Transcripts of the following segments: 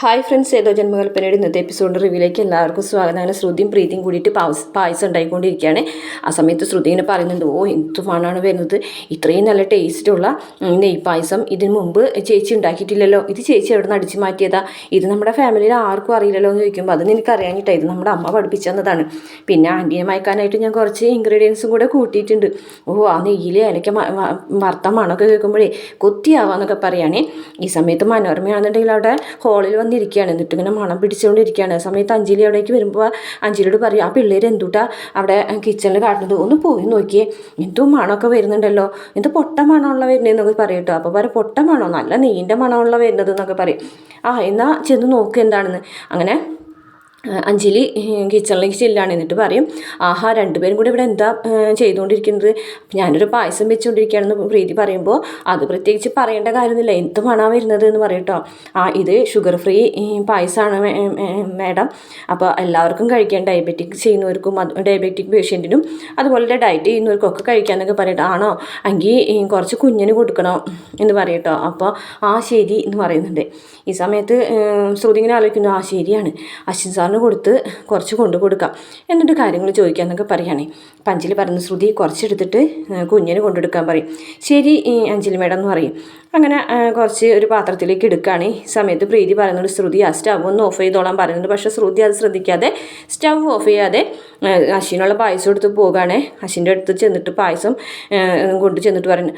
Hi friends ഏതോ ജന്മകൽപ്പനയുടെ ഇന്നത്തെ episode റിവ്യൂലേക്ക് എല്ലാവർക്കും സ്വാഗതം. അങ്ങനെ ശ്രുതിയും പ്രീതിയും കൂടിയിട്ട് പാവസ് പായസം ഉണ്ടായിക്കൊണ്ടിരിക്കുകയാണ്. ആ സമയത്ത് ശ്രുതി ഇങ്ങനെ പറയുന്നുണ്ട് ഓ എന്ത് മണമാണ് വരുന്നത്? ഇത്രയും നല്ല ടേസ്റ്റുള്ള ഉം, നെയ് പായസം ഇതിന് മുമ്പ് ചേച്ചി ഉണ്ടാക്കിയിട്ടില്ലല്ലോ. ഇത് ചേച്ചി എവിടെ നിന്ന് അടിച്ചു മാറ്റിയതാ? ഇത് നമ്മുടെ ഫാമിലിയിൽ ആർക്കും അറിയില്ലല്ലോ എന്ന് ചോദിക്കുമ്പോൾ അത് നിനക്ക് അറിയാഞ്ഞിട്ടാ ഇത് നമ്മുടെ അമ്മ പഠിപ്പിച്ചു തന്നതാണ്. പിന്നെ ആന്റീനെ മയക്കാനായിട്ട് ഞാൻ കുറച്ച് ഇൻഗ്രീഡിയൻസും കൂടെ കൂട്ടിയിട്ടുണ്ട്. ഓ ആ നെയ്യിൽ ഇലയ്ക്ക് വർത്തമാണൊക്കെ കേൾക്കുമ്പോഴേ കൊത്തിയാവാന്നൊക്കെ പറയുകയാണേ ഈ സമയത്ത് മനോരമയാണെന്നുണ്ടെങ്കിൽ അവിടെ ഹോളിൽ വന്നിരിക്കുകയാണ്. എന്നിട്ട് ഇങ്ങനെ മണം പിടിച്ചുകൊണ്ടിരിക്കുകയാണ്. സമയത്ത് അഞ്ജലി അവിടേക്ക് വരുമ്പോൾ അഞ്ജലിയോട് പറയും ആ പിള്ളേർ എന്തുട്ടാ അവിടെ കിച്ചണിൽ കാട്ടുന്നത് ഒന്ന് പോയി നോക്കിയേ. എന്തോ മണമൊക്കെ വരുന്നുണ്ടല്ലോ. എന്ത് പൊട്ട മണമുള്ള വരുന്നതെന്നൊക്കെ പറയും പറയട്ടോ അപ്പോൾ പറയും പൊട്ട മണോ? നല്ല നീണ്ട മണമുള്ള വരുന്നത് എന്നൊക്കെ പറയും. ആ എന്നാൽ ചെന്ന് നോക്ക് എന്താണെന്ന്. അങ്ങനെ അഞ്ജലി കിച്ചണിലേക്ക് ചെല്ലാണ് എന്നിട്ട് പറയും ആഹാ രണ്ടുപേരും കൂടി ഇവിടെ എന്താ ചെയ്തുകൊണ്ടിരിക്കുന്നത്? ഞാനൊരു പായസം വെച്ചുകൊണ്ടിരിക്കുകയാണെന്ന് പ്രീതി പറയുമ്പോൾ അത് പ്രത്യേകിച്ച് പറയേണ്ട കാര്യമൊന്നുമില്ല എന്ത് മണാ വരുന്നത്? എന്ന് പറയട്ടോ ആ ഇത് ഷുഗർ ഫ്രീ പായസമാണ് മാഡം. അപ്പോൾ എല്ലാവർക്കും കഴിക്കാൻ ഡയബറ്റിക് ചെയ്യുന്നവർക്കും ഡയബറ്റിക് പേഷ്യന്റിനും അതുപോലെ ഡയറ്റ് ചെയ്യുന്നവർക്കും ഒക്കെ കഴിക്കാമെന്നൊക്കെ പറയട്ടോ ആണോ? എങ്കിൽ കുറച്ച് കുഞ്ഞിന് കൊടുക്കണോ എന്ന് പറയട്ടോ അപ്പോൾ ആ ശരി എന്ന് പറയുന്നുണ്ട്. ഈ സമയത്ത് ശ്രുതി ഇങ്ങനെ ആലോചിക്കുന്നു ആ ശരിയാണ്. അശ്വിൻ സാറിന് കൊടുത്ത് കുറച്ച് കൊണ്ടു കൊടുക്കാം. എന്നിട്ട് കാര്യങ്ങൾ ചോദിക്കാമെന്നൊക്കെ പറയുകയാണേ. അപ്പം അഞ്ജലി പറഞ്ഞ ശ്രുതി കുറച്ചെടുത്തിട്ട് കുഞ്ഞിന് കൊണ്ടെടുക്കാൻ പറയും. ശരി അഞ്ജലി മേഡം എന്ന് പറയും. അങ്ങനെ കുറച്ച് ഒരു പാത്രത്തിലേക്ക് എടുക്കുകയാണ്. ഈ സമയത്ത് പ്രീതി പറയുന്നുണ്ട് ശ്രുതി ആ സ്റ്റവ് ഒന്ന് ഓഫ് ചെയ്തോളാൻ പറയുന്നുണ്ട് പക്ഷേ ശ്രുതി അത് ശ്രദ്ധിക്കാതെ സ്റ്റവ് ഓഫ് ചെയ്യാതെ അശ്വിനുള്ള പായസം എടുത്ത് പോകുകയാണ് അശ്വിന്റെ അടുത്ത് ചെന്നിട്ട് പായസം കൊണ്ട് ചെന്നിട്ട് പറയുന്നു.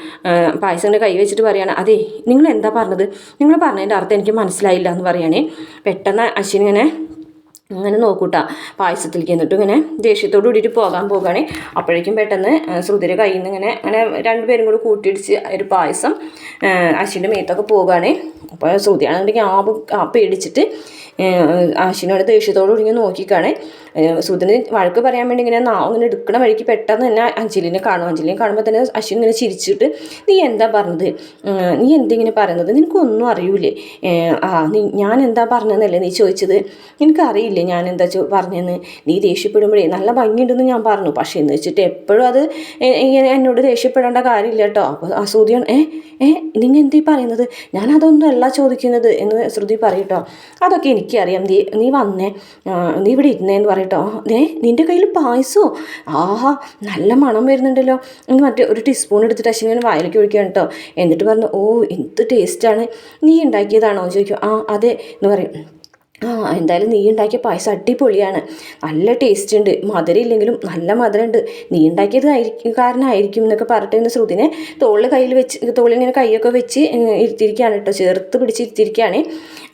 പായസം കൈ വെച്ചിട്ട് പറയുകയാണ് അതെ നിങ്ങൾ എന്താ പറഞ്ഞത്? നിങ്ങൾ പറഞ്ഞതിന്റെ അർത്ഥം എനിക്ക് മനസ്സിലായില്ല എന്ന് പറയുകയാണേ. പെട്ടെന്ന് അശ്വിൻ ഇങ്ങനെ അങ്ങനെ നോക്കൂട്ടാ. പായസത്തിലേക്ക് എന്നിട്ട് ഇങ്ങനെ ദേഷ്യത്തോട് കൂടിയിട്ട് പോകാൻ പോകുകയാണ് അപ്പോഴേക്കും പെട്ടെന്ന് ശ്രുതിര കയ്യിൽ നിന്ന് ഇങ്ങനെ അങ്ങനെ രണ്ടുപേരും കൂടി കൂട്ടിയിടിച്ച് ഒരു പായസം അശ്വിന്റെ മേത്തൊക്കെ പോകുകയാണ് അപ്പോൾ ശ്രുതിയാണെന്നുണ്ടെങ്കിൽ ആ ആ പേടിച്ചിട്ട് അശ്വിനോട് ദേഷ്യത്തോട് കൂടി നോക്കിക്കാണ്. സുധന് വഴക്ക് പറയാൻ വേണ്ടി ഇങ്ങനെ നാവ് ഇങ്ങനെ എടുക്കണ വഴിക്ക് പെട്ടെന്ന് തന്നെ അഞ്ജലിനെ കാണും. അഞ്ജലിനെ കാണുമ്പോൾ തന്നെ അശ്വിൻ ഇങ്ങനെ ചിരിച്ചിട്ട് നീ എന്താ പറഞ്ഞത്? നീ എന്തിങ്ങനെ പറയുന്നത്? നിനക്കൊന്നും അറിയൂലേ? ആ നീ ഞാൻ എന്താ പറഞ്ഞതെന്നല്ലേ നീ ചോദിച്ചത്? എനിക്കറിയില്ലേ ഞാൻ എന്താ പറഞ്ഞതെന്ന്? നീ ദേഷ്യപ്പെടുമ്പോഴേ നല്ല ഭംഗിയുണ്ടെന്ന് ഞാൻ പറഞ്ഞു. പക്ഷേ എന്ന് വെച്ചിട്ട് എപ്പോഴും അത് ഇങ്ങനെ എന്നോട് ദേഷ്യപ്പെടേണ്ട കാര്യമില്ല കേട്ടോ അപ്പോൾ ആ ശ്രുതിയാണ് ഏ ഏ നിങ്ങൾ എന്തീ പറയുന്നത്? ഞാൻ അതൊന്നും അല്ല ചോദിക്കുന്നത് എന്ന് ശ്രുതി പറയട്ടോ അതൊക്കെ എനിക്കറിയാം. നീ നീ വന്നേ. നീ ഇവിടെ ഇരുന്നേന്ന് പറയട്ടോ. ഏ നിന്റെ കയ്യിൽ പായസമോ ആഹാ നല്ല മണം വരുന്നുണ്ടല്ലോ. എന്ന് മറ്റേ ഒരു ടീസ്പൂൺ എടുത്തിട്ട് അശ്വിനെ വായിലേക്ക് ഒഴിക്കുകയാണ് കേട്ടോ. എന്നിട്ട് പറഞ്ഞു ഓ എന്ത് ടേസ്റ്റാണ് നീ ഉണ്ടാക്കിയതാണോ? ചോദിക്കും. ആ അതെ എന്ന് പറയും. ആ എന്തായാലും നീ ഉണ്ടാക്കിയ പായസം അടിപൊളിയാണ്. നല്ല ടേസ്റ്റ് ഉണ്ട്. മധുരം ഇല്ലെങ്കിലും നല്ല മധുരം ഉണ്ട് നീ ഉണ്ടാക്കിയത് ആയിരിക്കും കാരണമായിരിക്കും എന്നൊക്കെ പറഞ്ഞിട്ട് ഇങ്ങനെ ശ്രുതിനെ തോളിൽ കയ്യിൽ വെച്ച് തോളിൽ ഇങ്ങനെ കൈയൊക്കെ വെച്ച് ഇരുത്തിയിരിക്കുകയാണ് കേട്ടോ. ചേർത്ത് പിടിച്ച് ഇരുത്തിയിരിക്കുകയാണ്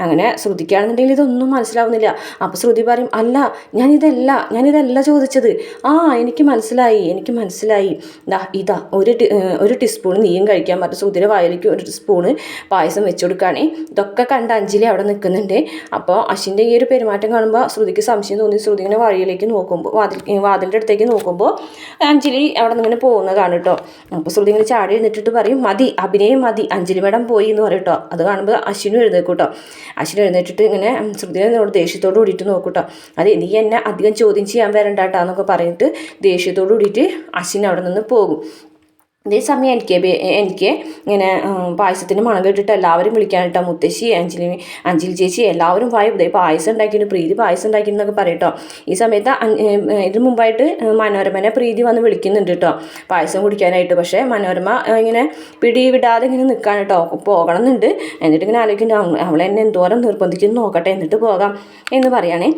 അങ്ങനെ ശ്രുതിക്കാണെന്നുണ്ടെങ്കിൽ ഇതൊന്നും മനസ്സിലാവുന്നില്ല. അപ്പോൾ ശ്രുതി പറയും അല്ല ഞാനിതല്ല ഞാനിതല്ല ചോദിച്ചത്. ആ എനിക്ക് മനസ്സിലായി എനിക്ക് മനസ്സിലായി. ദാ ഇതാ ഒരു ഒരു ടീസ്പൂൺ നീയും കഴിക്കാൻ പറ്റും ശ്രുതിയുടെ വായിലേക്ക് ഒരു സ്പൂണ് പായസം വെച്ച് കൊടുക്കുകയാണേ ഇതൊക്കെ കണ്ട് അഞ്ജലി അവിടെ നിൽക്കുന്നുണ്ട്. അപ്പോൾ അശ്വിന്റെ ഈ ഒരു പെരുമാറ്റം കാണുമ്പോൾ ശ്രുതിക്ക് സംശയം തോന്നി. ശ്രുതി ഇങ്ങനെ വഴിയിലേക്ക് നോക്കുമ്പോൾ വാതിൽ വാതിലിന്റെ അടുത്തേക്ക് നോക്കുമ്പോൾ അഞ്ജലി അവിടെ നിന്ന് ഇങ്ങനെ പോകുന്നതാണ് കേട്ടോ. അപ്പോൾ ശ്രുതി ഇങ്ങനെ ചാടി എഴുന്നിട്ടിട്ട് പറയും മതി അഭിനയം മതി അഞ്ജലി മേഡം പോയി എന്ന് പറയും കേട്ടോ. അത് കാണുമ്പോൾ അശ്വിനും എഴുന്നേക്കും കേട്ടോ. അശ്വിൻ എഴുന്നേറ്റിട്ട് ഇങ്ങനെ ശ്രുതി എന്നോട് ദേഷ്യത്തോട് കൂടിയിട്ട് നോക്കൂട്ടോ. അതെ നീ എന്നെ അധികം ചോദ്യം ചെയ്യാൻ വരണ്ട കേട്ടോ എന്നൊക്കെ പറഞ്ഞിട്ട് ദേഷ്യത്തോട് കൂടിയിട്ട് അശ്വിൻ അവിടെ നിന്ന് പോകും. അതേസമയം എനിക്ക് എനിക്ക് ഇങ്ങനെ പായസത്തിന്റെ മണം കേട്ടിട്ട് എല്ലാവരും വിളിക്കാനിട്ടോ മുത്തശ്ശി അഞ്ജലി അഞ്ജലി ചേച്ചി എല്ലാവരും വായു. ദേ പായസം ഉണ്ടാക്കിയിട്ട് പ്രീതി പായസം ഉണ്ടാക്കിയെന്നൊക്കെ പറയട്ടോ. ഈ സമയത്ത് ഇതിന് മുമ്പായിട്ട് മനോരമനെ പ്രീതി വന്ന് വിളിക്കുന്നുണ്ട് കേട്ടോ. പായസം കുടിക്കാനായിട്ട്. പക്ഷേ മനോരമ ഇങ്ങനെ പിടി വിടാതെ ഇങ്ങനെ നിൽക്കാൻ കേട്ടോ. പോകണം എന്നുണ്ട് എന്നിട്ട് ഇങ്ങനെ ആലോചിക്കുന്നുണ്ട്. അവളെന്നെ എന്തോരം നിർബന്ധിക്കുന്നു നോക്കട്ടെ. എന്നിട്ട് പോകാം എന്ന് പറയുകയാണേ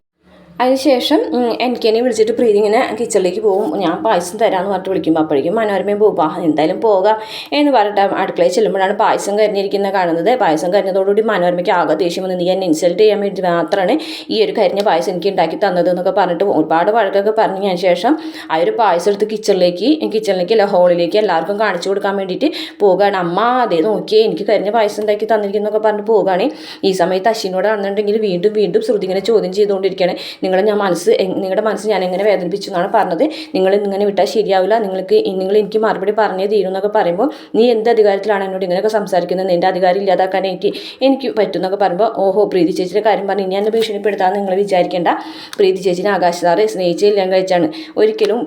അതിനുശേഷം എനിക്ക് എന്നെ വിളിച്ചിട്ട് പ്രീതി ഇങ്ങനെ കിച്ചണിലേക്ക് പോകും. ഞാൻ പായസം തരാമെന്ന് പറഞ്ഞിട്ട് വിളിക്കുമ്പോൾ അപ്പോഴേക്കും മനോരമയും പോകും. ആ എന്തായാലും പോകാം എന്ന് പറഞ്ഞിട്ട് അടുക്കളയിൽ ചെല്ലുമ്പോഴാണ് പായസം കരിഞ്ഞിരിക്കുന്നത് കാണുന്നത്. പായസം കരിഞ്ഞതോടുകൂടി മനോരമയ്ക്ക് ആകെ ദേഷ്യം വന്ന്. നീ എന്നെ ഇൻസൾട്ട് ചെയ്യാൻ വേണ്ടി മാത്രമാണ് ഈ ഒരു കരിഞ്ഞ പായസം എനിക്ക് ഉണ്ടാക്കി തന്നത് എന്നൊക്കെ പറഞ്ഞിട്ട് ഒരുപാട് വഴക്കൊക്കെ പറഞ്ഞതിന് ശേഷം ആ ഒരു പായസം എടുത്ത് കിച്ചണിലേക്ക് കിച്ചണിലേക്ക് അല്ല ഹോളിലേക്ക് എല്ലാവർക്കും കാണിച്ചു കൊടുക്കാൻ വേണ്ടിയിട്ട് പോകുകയാണ് അമ്മ അതേ നോക്കിയേ എനിക്ക് കരിഞ്ഞ പായസം ഉണ്ടാക്കി തന്നിരിക്കുന്നൊക്കെ പറഞ്ഞിട്ട് പോകുകയാണ് ഈ സമയത്ത് അശ്വിനോട് അശ്വിനോടാണെന്നുണ്ടെങ്കിൽ വീണ്ടും വീണ്ടും ശ്രുതി ഇങ്ങനെ ചോദ്യം ചെയ്തുകൊണ്ടിരിക്കുകയാണ്. നിങ്ങളെ ഞാൻ മനസ്സ് നിങ്ങളുടെ മനസ്സ് ഞാൻ എങ്ങനെ വേദനിപ്പിച്ചു എന്നാണ് പറഞ്ഞത്. നിങ്ങൾ ഇങ്ങനെ വിട്ടാൽ ശരിയാവില്ല. നിങ്ങൾക്ക് നിങ്ങൾ എനിക്ക് മറുപടി പറഞ്ഞേ തീരും എന്നൊക്കെ പറയുമ്പോൾ നീ എന്ത് അധികാരത്തിലാണ് എന്നോട് ഇങ്ങനെയൊക്കെ സംസാരിക്കുന്നത്? നിന്റെ അധികാരം ഇല്ലാതാക്കാൻ എനിക്ക് എനിക്ക് പറ്റും എന്നൊക്കെ പറയുമ്പോൾ ഓഹോ പ്രീതി ചേച്ചിയുടെ കാര്യം പറഞ്ഞ് ഇനി എന്നെ ഭീഷണിപ്പെടുത്താമെന്ന് നിങ്ങൾ വിചാരിക്കേണ്ട. പ്രീതി ചേച്ചിനെ ആകാശ് സാറ് സ്നേഹിച്ച് കല്യാണം കഴിച്ചാണ്. ഒരിക്കലും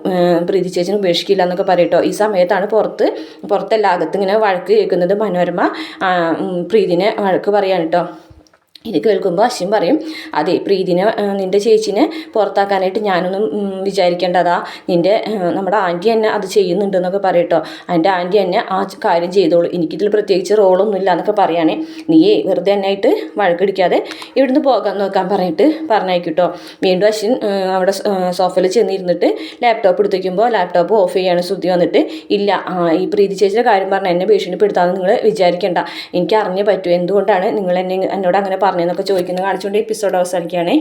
പ്രീതി ചേച്ചിനെ ഉപേക്ഷിക്കില്ല എന്നൊക്കെ പറയട്ടോ. ഈ സമയത്താണ് പുറത്ത് പുറത്തെല്ലാ അകത്ത് ഇങ്ങനെ വഴക്ക് കേൾക്കുന്നത് മനോരമ പ്രീതിനെ വഴക്ക് പറയാണ് കേട്ടോ. ഇത് കേൾക്കുമ്പോൾ അശ്വിൻ പറയും അതെ പ്രീതിനെ നിന്റെ ചേച്ചിനെ പുറത്താക്കാനായിട്ട് ഞാനൊന്നും വിചാരിക്കേണ്ടതാ. നിന്റെ നമ്മുടെ ആന്റി തന്നെ അത് ചെയ്യുന്നുണ്ടെന്നൊക്കെ പറയട്ടോ. എന്റെ ആന്റി തന്നെ ആ കാര്യം ചെയ്തോളൂ. എനിക്കിതിൽ പ്രത്യേകിച്ച് റോളൊന്നും ഇല്ല എന്നൊക്കെ പറയുകയാണെ നീയേ വെറുതെ എന്നായിട്ട് വഴക്കടിക്കാതെ ഇവിടുന്ന് പോകാൻ നോക്കാൻ പറഞ്ഞിട്ട് പറഞ്ഞയക്കൂട്ടോ. വീണ്ടും അശ്വിൻ അവിടെ സോഫയിൽ ചെന്നിരുന്നിട്ട് ലാപ്ടോപ്പ് എടുത്ത് വയ്ക്കുമ്പോൾ ലാപ്ടോപ്പ് ഓഫ് ചെയ്യാണ് ശ്രുതി വന്നിട്ട് ഇല്ല ഈ പ്രീതി ചേച്ചിയുടെ കാര്യം പറഞ്ഞാൽ എന്നെ ഭീഷണിപ്പെടുത്താമെന്ന് നിങ്ങൾ വിചാരിക്കേണ്ട. എനിക്ക് അറിഞ്ഞേ പറ്റൂ. എന്തുകൊണ്ടാണ് നിങ്ങൾ എന്നെ എന്നോട് അങ്ങനെ പറഞ്ഞതെന്നൊക്കെ ചോദിക്കുന്നത് കാണിച്ചുകൊണ്ട് എപ്പിസോഡ് അവസാനിക്കുകയാണേ.